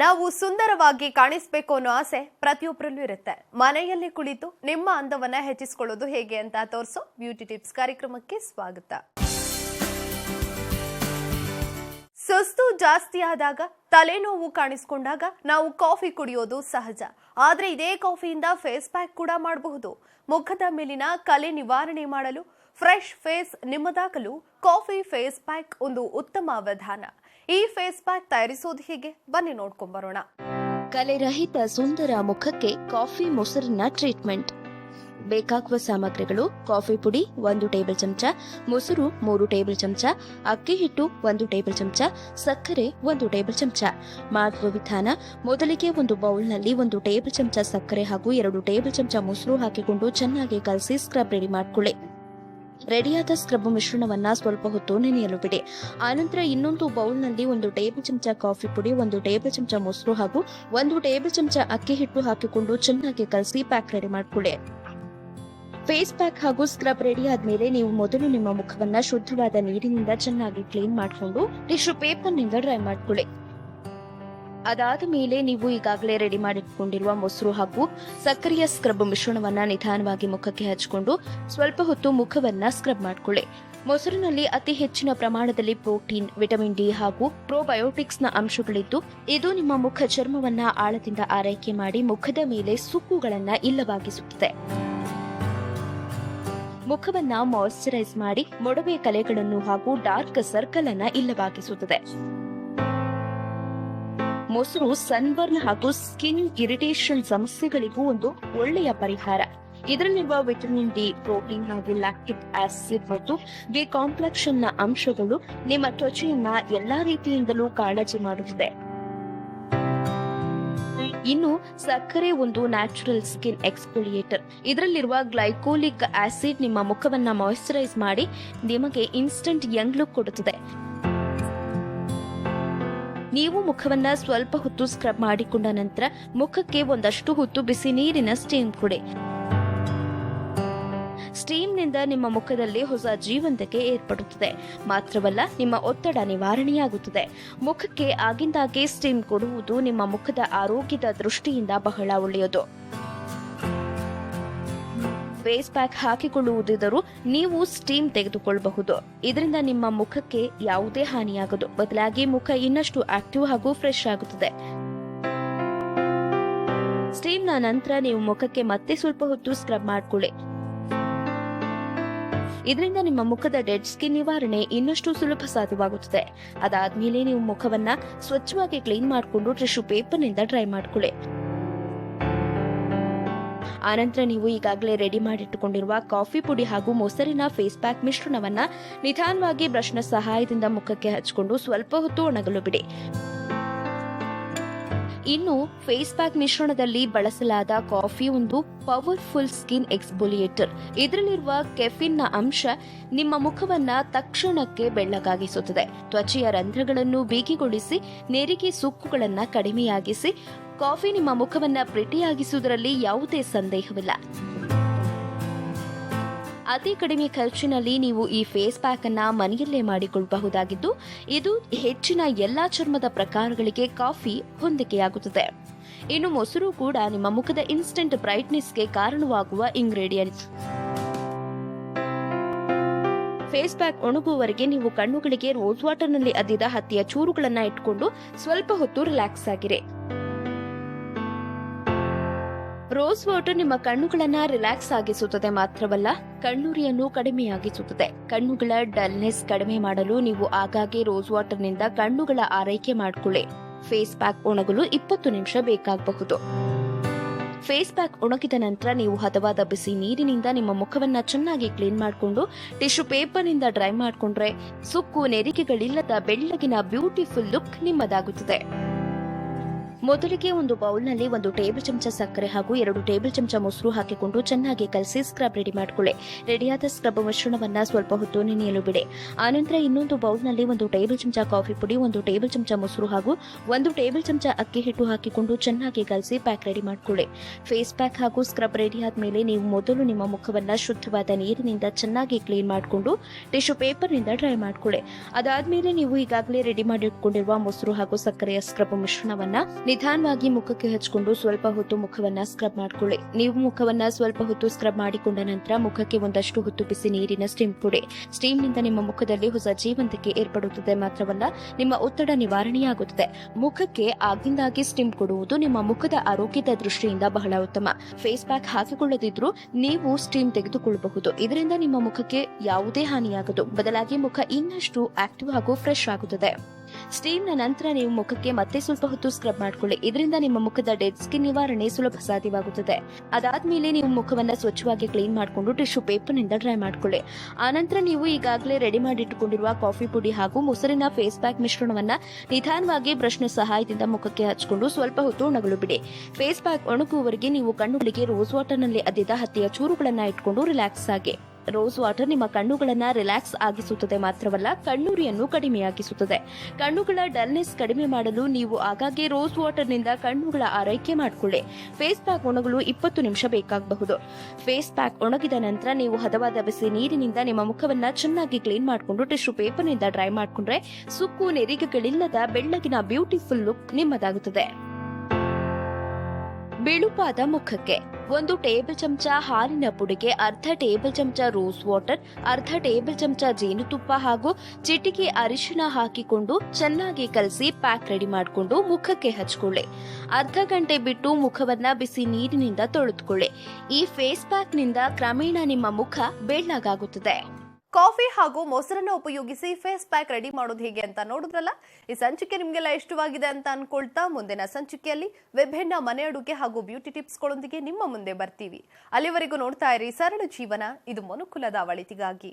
ನಾವು ಸುಂದರವಾಗಿ ಕಾಣಿಸ್ಬೇಕು ಅನ್ನೋ ಆಸೆ ಪ್ರತಿಯೊಬ್ಬರಲ್ಲೂ ಇರುತ್ತೆ. ಮನೆಯಲ್ಲಿ ಕುಳಿತು ನಿಮ್ಮ ಅಂದವನ್ನ ಹೆಚ್ಚಿಸಿಕೊಳ್ಳೋದು ಹೇಗೆ ಅಂತ ತೋರಿಸೋ ಬ್ಯೂಟಿ ಟಿಪ್ಸ್ ಕಾರ್ಯಕ್ರಮಕ್ಕೆ ಸ್ವಾಗತ. ಸುಸ್ತು ಜಾಸ್ತಿ ಆದಾಗ ತಲೆನೋವು ಕಾಣಿಸ್ಕೊಂಡಾಗ ನಾವು ಕಾಫಿ ಕುಡಿಯೋದು ಸಹಜ. ಆದ್ರೆ ಇದೇ ಕಾಫಿಯಿಂದ ಫೇಸ್ ಪ್ಯಾಕ್ ಕೂಡ ಮಾಡಬಹುದು. ಮುಖದ ಮೇಲಿನ ಕಲೆ ನಿವಾರಣೆ ಮಾಡಲು ಫ್ರೆಶ್ ಫೇಸ್ ನಿಮ್ಮದಾಗಲು ಕಾಫಿ ಫೇಸ್ ಪ್ಯಾಕ್ ಒಂದು ಉತ್ತಮ ವಿಧಾನ ಈ ಫೇಸ್ ಪ್ಯಾಕ್ ತಯಾರಿಸೋದು ಹೇಗೆ? ಬನ್ನಿ ನೋಡ್ಕೊಂಬರೋಣ ಕಲೆರಹಿತ ಸುಂದರ ಮುಖಕ್ಕೆ ಕಾಫಿ ಮೊಸರಿನ ಟ್ರೀಟ್ಮೆಂಟ್. ಬೇಕಾಗುವ ಸಾಮಗ್ರಿಗಳು, ಕಾಫಿ ಪುಡಿ ಒಂದು ಟೇಬಲ್ ಚಮಚ, ಮೊಸರು ಮೂರು ಟೇಬಲ್ ಚಮಚ, ಅಕ್ಕಿ ಹಿಟ್ಟು ಒಂದು ಟೇಬಲ್ ಚಮಚ, ಸಕ್ಕರೆ ಒಂದು ಟೇಬಲ್ ಚಮಚ. ಮಾಡುವ ವಿಧಾನ, ಮೊದಲಿಗೆ ಒಂದು ಬೌಲ್ನಲ್ಲಿ ಒಂದು ಟೇಬಲ್ ಚಮಚ ಸಕ್ಕರೆ ಹಾಗೂ ಎರಡು ಟೇಬಲ್ ಚಮಚ ಮೊಸರು ಹಾಕಿಕೊಂಡು ಚೆನ್ನಾಗಿ ಕಲಸಿ ಸ್ಕ್ರಬ್ ರೆಡಿ ಮಾಡ್ಕೊಳ್ಳಿ. ರೆಡಿಯಾದ ಸ್ಕ್ರಬ್ ಮಿಶ್ರಣವನ್ನ ಸ್ವಲ್ಪ ಹೊತ್ತು ನೆನೆಯಲು ಬಿಡಿ. ಆನಂತರ ಇನ್ನೊಂದು ಬೌಲ್ನಲ್ಲಿ ಒಂದು ಟೇಬಲ್ ಚಮಚ ಕಾಫಿ ಪುಡಿ, ಒಂದು ಟೇಬಲ್ ಚಮಚ ಮೊಸರು ಹಾಗೂ ಒಂದು ಟೇಬಲ್ ಚಮಚ ಅಕ್ಕಿ ಹಿಟ್ಟು ಹಾಕಿಕೊಂಡು ಚೆನ್ನಾಗಿ ಕಲಸಿ ಪ್ಯಾಕ್ ರೆಡಿ ಮಾಡ್ಕೊಳ್ಳಿ. ಫೇಸ್ ಪ್ಯಾಕ್ ಹಾಗೂ ಸ್ಕ್ರಬ್ ರೆಡಿ ಆದ್ಮೇಲೆ ನೀವು ಮೊದಲು ನಿಮ್ಮ ಮುಖವನ್ನ ಶುದ್ಧವಾದ ನೀರಿನಿಂದ ಚೆನ್ನಾಗಿ ಕ್ಲೀನ್ ಮಾಡಿಕೊಂಡು ಟಿಶ್ಯೂ ಪೇಪರ್ನಿಂದ ಡ್ರೈ ಮಾಡ್ಕೊಳ್ಳಿ. ಅದಾದ ಮೇಲೆ ನೀವು ಈಗಾಗಲೇ ರೆಡಿ ಮಾಡಿಟ್ಕೊಂಡಿರುವ ಮೊಸರು ಹಾಗೂ ಸಕ್ಕರೆಯ ಸ್ಕ್ರಬ್ ಮಿಶ್ರಣವನ್ನ ನಿಧಾನವಾಗಿ ಮುಖಕ್ಕೆ ಹಚ್ಕೊಂಡು ಸ್ವಲ್ಪ ಹೊತ್ತು ಮುಖವನ್ನ ಸ್ಕ್ರಬ್ ಮಾಡಿಕೊಳ್ಳಿ. ಮೊಸರಿನಲ್ಲಿ ಅತಿ ಹೆಚ್ಚಿನ ಪ್ರಮಾಣದಲ್ಲಿ ಪ್ರೋಟೀನ್, ವಿಟಮಿನ್ ಡಿ ಹಾಗೂ ಪ್ರೋಬಯೋಟಿಕ್ಸ್ನ ಅಂಶಗಳಿದ್ದು, ಇದು ನಿಮ್ಮ ಮುಖ ಚರ್ಮವನ್ನ ಆಳದಿಂದ ಆರೈಕೆ ಮಾಡಿ ಮುಖದ ಮೇಲೆ ಸುಕ್ಕುಗಳನ್ನ ಇಲ್ಲವಾಗಿಸುತ್ತದೆ. ಮುಖವನ್ನ ಮಾಯಿಶ್ಚರೈಸ್ ಮಾಡಿ, ಮೊಡವೆ ಕಲೆಗಳನ್ನು ಹಾಗೂ ಡಾರ್ಕ್ ಸರ್ಕಲ್ ಅನ್ನ ಇಲ್ಲವಾಗಿಸುತ್ತದೆ. ಮೊಸರು ಸನ್ಬರ್ನ್ ಹಾಗೂ ಸ್ಕಿನ್ ಇರಿಟೇಷನ್ ಸಮಸ್ಯೆಗಳಿಗೂ ಒಂದು ಒಳ್ಳೆಯ ಪರಿಹಾರ. ಇದರಲ್ಲಿರುವ ವಿಟಮಿನ್ ಡಿ, ಪ್ರೋಟೀನ್ ಹಾಗೂ ಲ್ಯಾಕ್ಟಿಕ್ ಆಸಿಡ್ ಮತ್ತು ಬಿ ಕಾಂಪ್ಲೆಕ್ಷನ್ನ ಅಂಶಗಳು ನಿಮ್ಮ ತ್ವಚೆಯನ್ನ ಎಲ್ಲಾ ರೀತಿಯಿಂದಲೂ ಕಾಳಜಿ ಮಾಡುತ್ತದೆ. ಇನ್ನು ಸಕ್ಕರೆ ಒಂದು ನ್ಯಾಚುರಲ್ ಸ್ಕಿನ್ ಎಕ್ಸ್ಪೋಲಿಯೇಟರ್ ಇದರಲ್ಲಿರುವ ಗ್ಲೈಕೋಲಿಕ್ ಆಸಿಡ್ ನಿಮ್ಮ ಮುಖವನ್ನ ಮಾಯಿಶ್ಚರೈಸ್ ಮಾಡಿ ನಿಮಗೆ ಇನ್ಸ್ಟಂಟ್ ಯಂಗ್ ಲುಕ್ ಕೊಡುತ್ತದೆ. ನೀವು ಮುಖವನ್ನ ಸ್ವಲ್ಪ ಹೊತ್ತು ಸ್ಕ್ರಬ್ ಮಾಡಿಕೊಂಡ ನಂತರ ಮುಖಕ್ಕೆ ಒಂದಷ್ಟು ಹೊತ್ತು ಬಿಸಿ ನೀರಿನ ಸ್ಟೀಮ್ ಕೊಡಿ. ಸ್ಟೀಮ್ನಿಂದ ನಿಮ್ಮ ಮುಖದಲ್ಲಿ ಹೊಸ ಜೀವಂತಿಕೆ ಏರ್ಪಡುತ್ತದೆ. ಮಾತ್ರವಲ್ಲ, ನಿಮ್ಮ ಒತ್ತಡ ನಿವಾರಣೆಯಾಗುತ್ತದೆ. ಮುಖಕ್ಕೆ ಆಗಿಂದಾಗೆ ಸ್ಟೀಮ್ ಕೊಡುವುದು ನಿಮ್ಮ ಮುಖದ ಆರೋಗ್ಯದ ದೃಷ್ಟಿಯಿಂದ ಬಹಳ ಒಳ್ಳೆಯದು. ಫೇಸ್ ಪ್ಯಾಕ್ ಹಾಕಿಕೊಳ್ಳುವುದಿದ್ದರೂ ನೀವು ಸ್ಟೀಮ್ ತೆಗೆದುಕೊಳ್ಳಬಹುದು. ಇದರಿಂದ ನಿಮ್ಮ ಮುಖಕ್ಕೆ ಯಾವುದೇ ಹಾನಿಯಾಗದು. ಬದಲಾಗಿ ಮುಖ ಇನ್ನಷ್ಟು ಆಕ್ಟಿವ್ ಹಾಗೂ ಫ್ರೆಶ್ ಆಗುತ್ತದೆ. ಸ್ಟೀಮ್ನ ನಂತರ ನೀವು ಮುಖಕ್ಕೆ ಮತ್ತೆ ಸ್ವಲ್ಪ ಹೊತ್ತು ಸ್ಕ್ರಬ್ ಮಾಡಿಕೊಳ್ಳಿ. ಇದರಿಂದ ನಿಮ್ಮ ಮುಖದ ಡೆಡ್ ಸ್ಕಿನ್ ನಿವಾರಣೆ ಇನ್ನಷ್ಟು ಸುಲಭ ಸಾಧ್ಯವಾಗುತ್ತದೆ. ಅದಾದ್ಮೇಲೆ ನೀವು ಮುಖವನ್ನ ಸ್ವಚ್ಛವಾಗಿ ಕ್ಲೀನ್ ಮಾಡಿಕೊಂಡು ಟಿಶ್ಯೂ ಪೇಪರ್ನಿಂದ ಡ್ರೈ ಮಾಡ್ಕೊಳ್ಳಿ. ಆನಂತರ ನೀವು ಈಗಾಗಲೇ ರೆಡಿ ಮಾಡಿಟ್ಟುಕೊಂಡಿರುವ ಕಾಫಿ ಪುಡಿ ಹಾಗೂ ಮೊಸರಿನ ಫೇಸ್ ಪ್ಯಾಕ್ ಮಿಶ್ರಣವನ್ನ ನಿಧಾನವಾಗಿ ಬ್ರಷ್ನ ಸಹಾಯದಿಂದ ಮುಖಕ್ಕೆ ಹಚ್ಕೊಂಡು ಸ್ವಲ್ಪ ಹೊತ್ತು ಒಣಗಲು ಬಿಡಿ. ಇನ್ನು ಫೇಸ್ ಪ್ಯಾಕ್ ಮಿಶ್ರಣದಲ್ಲಿ ಬಳಸಲಾದ ಕಾಫಿ ಒಂದು ಪವರ್ಫುಲ್ ಸ್ಕಿನ್ ಎಕ್ಸ್ಬೋಲಿಯೇಟರ್ ಇದರಲ್ಲಿರುವ ಕೆಫಿನ್ನ ಅಂಶ ನಿಮ್ಮ ಮುಖವನ್ನ ತಕ್ಷಣಕ್ಕೆ ಬೆಳ್ಳಗಾಗಿಸುತ್ತದೆ. ತ್ವಚೆಯ ರಂಧ್ರಗಳನ್ನು ಬೀಗಿಗೊಳಿಸಿ, ನೆರಿಗೆ ಸುಕ್ಕುಗಳನ್ನು ಕಡಿಮೆಯಾಗಿಸಿ ಕಾಫಿ ನಿಮ್ಮ ಮುಖವನ್ನ ಪ್ರಿಟಿಯಾಗಿಸುವುದರಲ್ಲಿ ಯಾವುದೇ ಸಂದೇಹವಿಲ್ಲ. ಅತಿ ಕಡಿಮೆ ಖರ್ಚಿನಲ್ಲಿ ನೀವು ಈ ಫೇಸ್ ಪ್ಯಾಕ್ ಅನ್ನ ಮನೆಯಲ್ಲೇ ಮಾಡಿಕೊಳ್ಳಬಹುದಾಗಿದ್ದು ಇದು ಹೆಚ್ಚಿನ ಎಲ್ಲಾ ಚರ್ಮದ ಪ್ರಕಾರಗಳಿಗೆ ಕಾಫಿ ಹೊಂದಿಕೆಯಾಗುತ್ತದೆ. ಇನ್ನು ಮೊಸರು ಕೂಡ ನಿಮ್ಮ ಮುಖದ ಇನ್ಸ್ಟೆಂಟ್ ಬ್ರೈಟ್ನೆಸ್ಗೆ ಕಾರಣವಾಗುವ ಇಂಗ್ರೀಡಿಯೆಂಟ್ಸ್ ಫೇಸ್ ಪ್ಯಾಕ್ ಒಣಗುವವರೆಗೆ ನೀವು ಕಣ್ಣುಗಳಿಗೆ ರೋಸ್ ವಾಟರ್ನಲ್ಲಿ ಅದ್ದಿದ ಹತ್ತಿಯ ಚೂರುಗಳನ್ನ ಇಟ್ಕೊಂಡು ಸ್ವಲ್ಪ ಹೊತ್ತು ರಿಲ್ಯಾಕ್ಸ್ ಆಗಿರಿ. ರೋಸ್ ವಾಟರ್ ನಿಮ್ಮ ಕಣ್ಣುಗಳನ್ನ ರಿಲ್ಯಾಕ್ಸ್ ಆಗಿಸುತ್ತದೆ ಮಾತ್ರವಲ್ಲ, ಕಣ್ಣುರಿಯನ್ನು ಕಡಿಮೆಯಾಗಿಸುತ್ತದೆ. ಕಣ್ಣುಗಳ ಡಲ್ನೆಸ್ ಕಡಿಮೆ ಮಾಡಲು ನೀವು ಆಗಾಗ್ಗೆ ರೋಸ್ ವಾಟರ್ನಿಂದ ಕಣ್ಣುಗಳ ಆರೈಕೆ ಮಾಡಿಕೊಳ್ಳಿ. ಫೇಸ್ ಪ್ಯಾಕ್ ಒಣಗಲು ಇಪ್ಪತ್ತು ನಿಮಿಷ ಬೇಕಾಗಬಹುದು. ಫೇಸ್ ಪ್ಯಾಕ್ ಒಣಗಿದ ನಂತರ ನೀವು ಹದವಾದ ಬಿಸಿ ನೀರಿನಿಂದ ನಿಮ್ಮ ಮುಖವನ್ನ ಚೆನ್ನಾಗಿ ಕ್ಲೀನ್ ಮಾಡಿಕೊಂಡು, ಟಿಶ್ಯೂ ಪೇಪರ್ನಿಂದ ಡ್ರೈ ಮಾಡಿಕೊಂಡ್ರೆ ಸುಕ್ಕು, ನೆರಿಗೆಗಳಿಲ್ಲದ ಬೆಳ್ಳಗಿನ ಬ್ಯೂಟಿಫುಲ್ ಲುಕ್ ನಿಮ್ಮದಾಗುತ್ತದೆ. ಮೊದಲಿಗೆ ಒಂದು ಬೌಲ್ನಲ್ಲಿ ಒಂದು ಟೇಬಲ್ ಚಮಚ ಸಕ್ಕರೆ ಹಾಗೂ ಎರಡು ಟೇಬಲ್ ಚಮಚ ಮೊಸರು ಹಾಕಿಕೊಂಡು ಚೆನ್ನಾಗಿ ಕಲಸಿ ಸ್ಕ್ರಬ್ ರೆಡಿ ಮಾಡಿಕೊಳ್ಳಿ. ರೆಡಿಯಾದ ಸ್ಕ್ರಬ್ ಮಿಶ್ರಣವನ್ನು ಸ್ವಲ್ಪ ಹೊತ್ತು ನೆನೆಯಲು ಬಿಡಿ. ಆನಂತರ ಇನ್ನೊಂದು ಬೌಲ್ನಲ್ಲಿ ಒಂದು ಟೇಬಲ್ ಚಮಚ ಕಾಫಿ ಪುಡಿ, ಒಂದು ಟೇಬಲ್ ಚಮಚ ಮೊಸರು ಹಾಗೂ ಒಂದು ಟೇಬಲ್ ಚಮಚ ಅಕ್ಕಿ ಹಿಟ್ಟು ಹಾಕಿಕೊಂಡು ಚೆನ್ನಾಗಿ ಕಲಸಿ ಪ್ಯಾಕ್ ರೆಡಿ ಮಾಡಿಕೊಳ್ಳಿ. ಫೇಸ್ ಪ್ಯಾಕ್ ಹಾಗೂ ಸ್ಕ್ರಬ್ ರೆಡಿ ಆದ್ಮೇಲೆ ನೀವು ಮೊದಲು ನಿಮ್ಮ ಮುಖವನ್ನು ಶುದ್ಧವಾದ ನೀರಿನಿಂದ ಚೆನ್ನಾಗಿ ಕ್ಲೀನ್ ಮಾಡಿಕೊಂಡು ಟಿಶ್ಯೂ ಪೇಪರ್ನಿಂದ ಡ್ರೈ ಮಾಡಿಕೊಳ್ಳಿ. ಅದಾದಮೇಲೆ ನೀವು ಈಗಾಗಲೇ ರೆಡಿ ಮಾಡಿಟ್ಕೊಂಡಿರುವ ಮೊಸರು ಹಾಗೂ ಸಕ್ಕರೆಯ ಸ್ಕ್ರಬ್ ಮಿಶ್ರಣವನ್ನ ನಿಧಾನವಾಗಿ ಮುಖಕ್ಕೆ ಹಚ್ಚಿಕೊಂಡು ಸ್ವಲ್ಪ ಹೊತ್ತು ಮುಖವನ್ನ ಸ್ಕ್ರಬ್ ಮಾಡಿಕೊಳ್ಳಿ. ನೀವು ಮುಖವನ್ನ ಸ್ವಲ್ಪ ಹೊತ್ತು ಸ್ಕ್ರಬ್ ಮಾಡಿಕೊಂಡ ನಂತರ ಮುಖಕ್ಕೆ ಒಂದಷ್ಟು ಹೊತ್ತು ಬಿಸಿ ನೀರಿನ ಸ್ಟೀಮ್ ಕೊಡಿ ಸ್ಟೀಮ್ನಿಂದ ನಿಮ್ಮ ಮುಖದಲ್ಲಿ ಹೊಸ ಜೀವಂತಿಕೆ ಏರ್ಪಡುತ್ತದೆ ಮಾತ್ರವಲ್ಲ, ನಿಮ್ಮ ಒತ್ತಡ ನಿವಾರಣೆಯಾಗುತ್ತದೆ. ಮುಖಕ್ಕೆ ಆಗಿಂದಾಗಿ ಸ್ಟೀಮ್ ಕೊಡುವುದು ನಿಮ್ಮ ಮುಖದ ಆರೋಗ್ಯದ ದೃಷ್ಟಿಯಿಂದ ಬಹಳ ಉತ್ತಮ. ಫೇಸ್ ಪ್ಯಾಕ್ ಹಾಕಿಕೊಳ್ಳದಿದ್ರೂ ನೀವು ಸ್ಟೀಮ್ ತೆಗೆದುಕೊಳ್ಳಬಹುದು. ಇದರಿಂದ ನಿಮ್ಮ ಮುಖಕ್ಕೆ ಯಾವುದೇ ಹಾನಿಯಾಗದು. ಬದಲಾಗಿ ಮುಖ ಇನ್ನಷ್ಟು ಆಕ್ಟಿವ್ ಹಾಗೂ ಫ್ರೆಶ್ ಆಗುತ್ತದೆ. ಸ್ಟೀಮ್ನ ನಂತರ ನೀವು ಮುಖಕ್ಕೆ ಮತ್ತೆ ಸ್ವಲ್ಪ ಹೊತ್ತು ಸ್ಕ್ರಬ್ ಮಾಡ್ಕೊಳ್ಳಿ. ಇದರಿಂದ ನಿಮ್ಮ ಮುಖದ ಡೆಡ್ ಸ್ಕಿನ್ ನಿವಾರಣೆ ಸುಲಭ ಸಾಧ್ಯವಾಗುತ್ತದೆ. ಅದಾದ್ಮೇಲೆ ನೀವು ಮುಖವನ್ನ ಸ್ವಚ್ಛವಾಗಿ ಕ್ಲೀನ್ ಮಾಡಿಕೊಂಡು ಟಿಶ್ಯೂ ಪೇಪರ್ನಿಂದ ಡ್ರೈ ಮಾಡ್ಕೊಳ್ಳಿ. ಆನಂತರ ನೀವು ಈಗಾಗಲೇ ರೆಡಿ ಮಾಡಿಟ್ಟುಕೊಂಡಿರುವ ಕಾಫಿ ಪುಡಿ ಹಾಗೂ ಮೊಸರಿನ ಫೇಸ್ ಪ್ಯಾಕ್ ಮಿಶ್ರಣವನ್ನ ನಿಧಾನವಾಗಿ ಬ್ರಷ್ನ ಸಹಾಯದಿಂದ ಮುಖಕ್ಕೆ ಹಚ್ಕೊಂಡು ಸ್ವಲ್ಪ ಹೊತ್ತು ಒಣಗಲು ಬಿಡಿ. ಫೇಸ್ ಪ್ಯಾಕ್ ಒಣಗುವವರೆಗೆ ನೀವು ಕಣ್ಣುಗಳಿಗೆ ರೋಸ್ ವಾಟರ್ನಲ್ಲಿ ಅದ್ದಿದ ಹತ್ತಿಯ ಚೂರುಗಳನ್ನು ಇಟ್ಕೊಂಡು ರಿಲ್ಯಾಕ್ಸ್ ಆಗಿ. ರೋಸ್ ವಾಟರ್ ನಿಮ್ಮ ಕಣ್ಣುಗಳನ್ನು ರಿಲ್ಯಾಕ್ಸ್ ಆಗಿಸುತ್ತದೆ ಮಾತ್ರವಲ್ಲ, ಕಣ್ಣುರಿಯನ್ನು ಕಡಿಮೆಯಾಗಿಸುತ್ತದೆ. ಕಣ್ಣುಗಳ ಡಲ್ನೆಸ್ ಕಡಿಮೆ ಮಾಡಲು ನೀವು ಆಗಾಗ್ಗೆ ರೋಸ್ ವಾಟರ್ನಿಂದ ಕಣ್ಣುಗಳ ಆರೈಕೆ ಮಾಡಿಕೊಳ್ಳಿ. ಫೇಸ್ ಪ್ಯಾಕ್ ಒಣಗಲು ಇಪ್ಪತ್ತು ನಿಮಿಷ ಬೇಕಾಗಬಹುದು. ಫೇಸ್ ಪ್ಯಾಕ್ ಒಣಗಿದ ನಂತರ ನೀವು ಹದವಾದ ಬಿಸಿ ನೀರಿನಿಂದ ನಿಮ್ಮ ಮುಖವನ್ನು ಚೆನ್ನಾಗಿ ಕ್ಲೀನ್ ಮಾಡಿಕೊಂಡು ಟಿಶ್ಯೂ ಪೇಪರ್ನಿಂದ ಡ್ರೈ ಮಾಡಿಕೊಂಡ್ರೆ ಸುಕ್ಕು ನೆರಿಗೆಗಳಿಲ್ಲದ ಬೆಳ್ಳಗಿನ ಬ್ಯೂಟಿಫುಲ್ ಲುಕ್ ನಿಮ್ಮದಾಗುತ್ತದೆ. ಬಿಳುಪಾದ ಮುಖಕ್ಕೆ. ಒಂದು ಟೇಬಲ್ ಚಮಚ ಹಾಲಿನ ಪುಡಿಗೆ ಅರ್ಧ ಟೇಬಲ್ ಚಮಚ ರೋಸ್ ವಾಟರ್, ಅರ್ಧ ಟೇಬಲ್ ಚಮಚ ಜೇನುತುಪ್ಪ ಹಾಗೂ ಚಿಟಿಕೆ ಅರಿಶಿನ ಹಾಕಿಕೊಂಡು ಚೆನ್ನಾಗಿ ಕಲಸಿ ಪ್ಯಾಕ್ ರೆಡಿ ಮಾಡಿಕೊಂಡು ಮುಖಕ್ಕೆ ಹಚ್ಕೊಳ್ಳಿ. ಅರ್ಧ ಗಂಟೆ ಬಿಟ್ಟು ಮುಖವನ್ನ ಬಿಸಿ ನೀರಿನಿಂದ ತೊಳೆದುಕೊಳ್ಳಿ. ಈ ಫೇಸ್ ಪ್ಯಾಕ್ನಿಂದ ಕ್ರಮೇಣ ನಿಮ್ಮ ಮುಖ ಬೆಳ್ಳಗಾಗುತ್ತದೆ ಕಾಫಿ ಹಾಗೂ ಮೊಸರನ್ನ ಉಪಯೋಗಿಸಿ ಫೇಸ್ ಪ್ಯಾಕ್ ರೆಡಿ ಮಾಡೋದು ಹೇಗೆ ಅಂತ ನೋಡಿದ್ರಲ್ಲ? ಈ ಸಂಚಿಕೆ ನಿಮ್ಗೆಲ್ಲ ಇಷ್ಟವಾಗಿದೆ ಅಂತ ಅನ್ಕೊಳ್ತಾ ಮುಂದಿನ ಸಂಚಿಕೆಯಲ್ಲಿ ವಿಭಿನ್ನ ಮನೆ ಅಡುಗೆ ಹಾಗೂ ಬ್ಯೂಟಿ ಟಿಪ್ಸ್ಗಳೊಂದಿಗೆ ನಿಮ್ಮ ಮುಂದೆ ಬರ್ತೀವಿ. ಅಲ್ಲಿವರೆಗೂ ನೋಡ್ತಾ ಇರಿ ಸರಳ ಜೀವನ. ಇದು ಮನುಕುಲದ ಒಳಿತಿಗಾಗಿ